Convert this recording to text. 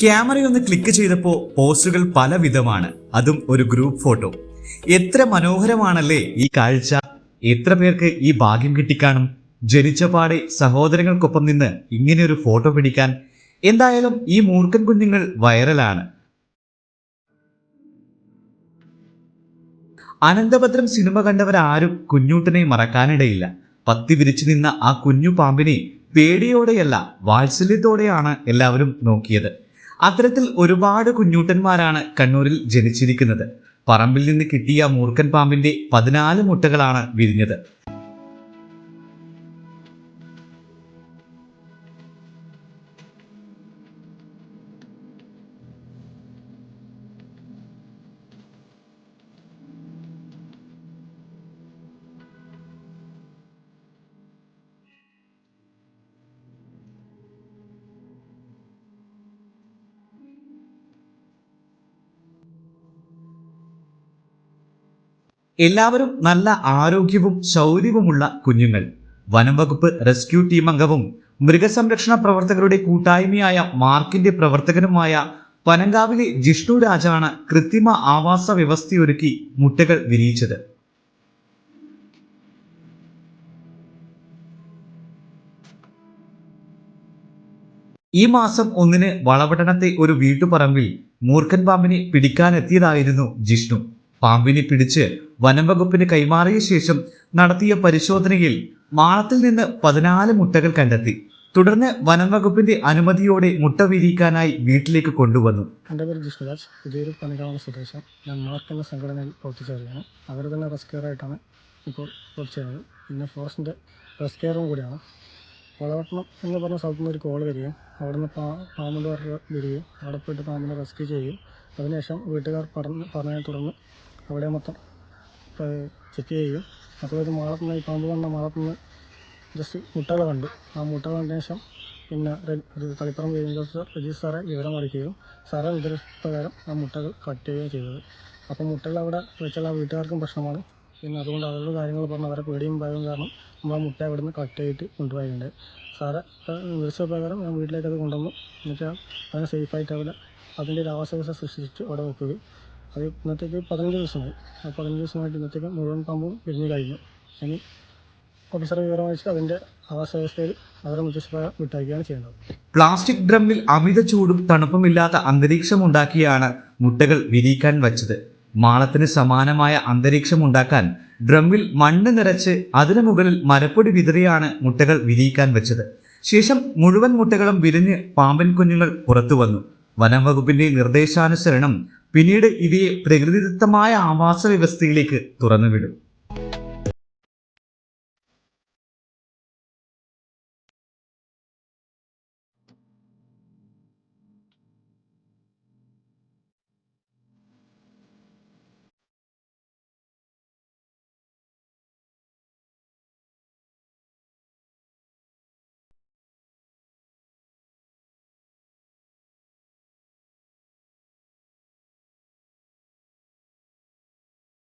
ക്യാമറയൊന്ന് click ചെയ്തപ്പോൾ പോസ്റ്റുകൾ പലവിധമാണ്. അതും ഒരു ഗ്രൂപ്പ് ഫോട്ടോ. എത്ര മനോഹരമാണല്ലേ ഈ കാഴ്ച. എത്ര പേർക്ക് ഈ ഭാഗ്യം കിട്ടിക്കാണും. ജനിച്ച പാടെ സഹോദരങ്ങൾക്കൊപ്പം നിന്ന് ഇങ്ങനെ ഒരു ഫോട്ടോ പിടിക്കാൻ. എന്തായാലും ഈ മൂർഖൻ കുഞ്ഞുങ്ങൾ വൈറലാണ്. അനന്തഭദ്രം സിനിമ കണ്ടവരാരും കുഞ്ഞൂട്ടനെ മറക്കാനിടയില്ല. പത്തി വിരിച്ചു നിന്ന ആ കുഞ്ഞു പാമ്പിനെ പേടിയോടെയല്ല വാത്സല്യത്തോടെയാണ് എല്ലാവരും നോക്കിയത്. അത്തരത്തിൽ ഒരുപാട് കുഞ്ഞൂട്ടന്മാരാണ് കണ്ണൂരിൽ ജനിച്ചിരിക്കുന്നത്. പറമ്പിൽ നിന്ന് കിട്ടിയ മൂർഖൻ പാമ്പിന്റെ പതിനാല് മുട്ടകളാണ് വിരിഞ്ഞത്. എല്ലാവരും നല്ല ആരോഗ്യവും ശൗര്യവുമുള്ള കുഞ്ഞുങ്ങൾ. വനം വകുപ്പ് റെസ്ക്യൂ ടീം അംഗവും മൃഗസംരക്ഷണ പ്രവർത്തകരുടെ കൂട്ടായ്മയായ മാർക്കിന്റെ പ്രവർത്തകനുമായ പനങ്കാവിലെ ജിഷ്ണു രാജാണ് കൃത്രിമ ആവാസ വ്യവസ്ഥയൊരുക്കി മുട്ടകൾ വിരിയിച്ചത്. ഈ മാസം ഒന്നിന് വളപട്ടണത്തെ ഒരു വീട്ടുപറമ്പിൽ മൂർഖൻ പാമ്പിനെ പിടിക്കാനെത്തിയതായിരുന്നു ജിഷ്ണു. പാമ്പിനെ പിടിച്ച് വനം വകുപ്പിന് കൈമാറിയ ശേഷം നടത്തിയ പരിശോധനയിൽ മാളത്തിൽ നിന്ന് പതിനാല് മുട്ടകൾ കണ്ടെത്തി. തുടർന്ന് വനം വകുപ്പിന്റെ അനുമതിയോടെ മുട്ട വിരിയിക്കാനായി വീട്ടിലേക്ക് കൊണ്ടുവന്നു. എന്റെ പേര് ജിഷ്ണുരാജ് പുതിയൊരു പനികാവുന്ന സ്വദേശം. ഞാൻ മാർക്ക് സംഘടനയിൽ പ്രവർത്തിച്ചവരെയാണ് അവർ തന്നെ റെസ്ക്യൂറായിട്ടാണ് ഇപ്പോൾ പ്രവർത്തിച്ചത്. പിന്നെ ഫോറസ്റ്റിന്റെ റെസ്ക്യൂറും കൂടിയാണ്. വളവട്ടണം എന്ന് പറഞ്ഞ സ്ഥലത്ത് നിന്ന് ഒരു കോൾ വരികയും അവിടെ നിന്ന് പാ പാമ്പിന്റെ വരികയും അവിടെ പോയിട്ട് പാമ്പിനെ റെസ്ക്യൂ ചെയ്യുകയും അതിനുശേഷം വീട്ടുകാർ പറഞ്ഞ് പറഞ്ഞതിനെ തുടർന്ന് അവിടെ മൊത്തം ചെക്ക് ചെയ്യും അതുപോലെ മാളത്തിൽ നിന്ന് ഈ പാമ്പ് വന്ന മാളത്തിൽ നിന്ന് ജസ്റ്റ് മുട്ടകൾ കണ്ടു. ആ മുട്ടകൾ കണ്ടതിന് ശേഷം പിന്നെ തളിപ്പറം രജിസ്റ്റർ രജീഷ് സാറെ വിവരം അറിയിക്കുകയും സാറെ നിർദ്ദേശപ്രകാരം ആ മുട്ടകൾ കട്ട് ചെയ്യുകയും ചെയ്തത്. അപ്പോൾ മുട്ടകൾ അവിടെ വെച്ചാൽ ആ വീട്ടുകാർക്കും പ്രശ്നമാണ്. പിന്നെ അതുകൊണ്ട് അവരുടെ കാര്യങ്ങൾ പറഞ്ഞ് അവരെ പേടിയും ഭയവും കാരണം നമ്മൾ ആ മുട്ട അവിടെ നിന്ന് കട്ട് ചെയ്തിട്ട് കൊണ്ടുപോയിട്ടുണ്ട്. സാറെ നിർദ്ദേശപ്രകാരം ഞാൻ വീട്ടിലേക്ക് അത് കൊണ്ടുവന്നു. എന്നുവെച്ചാൽ അതിനെ സേഫായിട്ട് അവിടെ അതിന്റെ ഒരു ആവാസ വ്യവസ്ഥ സൃഷ്ടിച്ച് അവിടെ വെക്കുകയും അത് ഇന്നത്തേക്ക് പതിനഞ്ച് ദിവസമായി. ആ പതിനഞ്ച് ദിവസമായിട്ട് ഇന്നത്തേക്ക് മുഴുവൻ പാമ്പും പിരിഞ്ഞു കഴിഞ്ഞു ഇനി ഓഫീസറെ വിവരം അയച്ച് അതിന്റെ ആവാസ വ്യവസ്ഥയിൽ അവരെ നിർദ്ദേശപ്രകാരം വിട്ടയക്കുകയാണ് ചെയ്യുന്നത്. പ്ലാസ്റ്റിക് ഡ്രമ്മിൽ അമിത ചൂടും തണുപ്പുമില്ലാത്ത അന്തരീക്ഷം ഉണ്ടാക്കിയാണ് മുട്ടകൾ വിരിയിക്കാൻ വച്ചത്. മാളത്തിന് സമാനമായ അന്തരീക്ഷം ഉണ്ടാക്കാൻ ഡ്രമ്മിൽ മണ്ണ് നിറച്ച് അതിനു മുകളിൽ മരപ്പൊടി വിതറിയാണ് മുട്ടകൾ വിരിയിക്കാൻ വെച്ചത്. ശേഷം മുഴുവൻ മുട്ടകളും വിരിഞ്ഞ് പാമ്പൻ കുഞ്ഞുങ്ങൾ പുറത്തു വന്നു. വനം വകുപ്പിന്റെ നിർദ്ദേശാനുസരണം പിന്നീട് ഇവയെ പ്രകൃതിദത്തമായ ആവാസ വ്യവസ്ഥയിലേക്ക് തുറന്നുവിടും.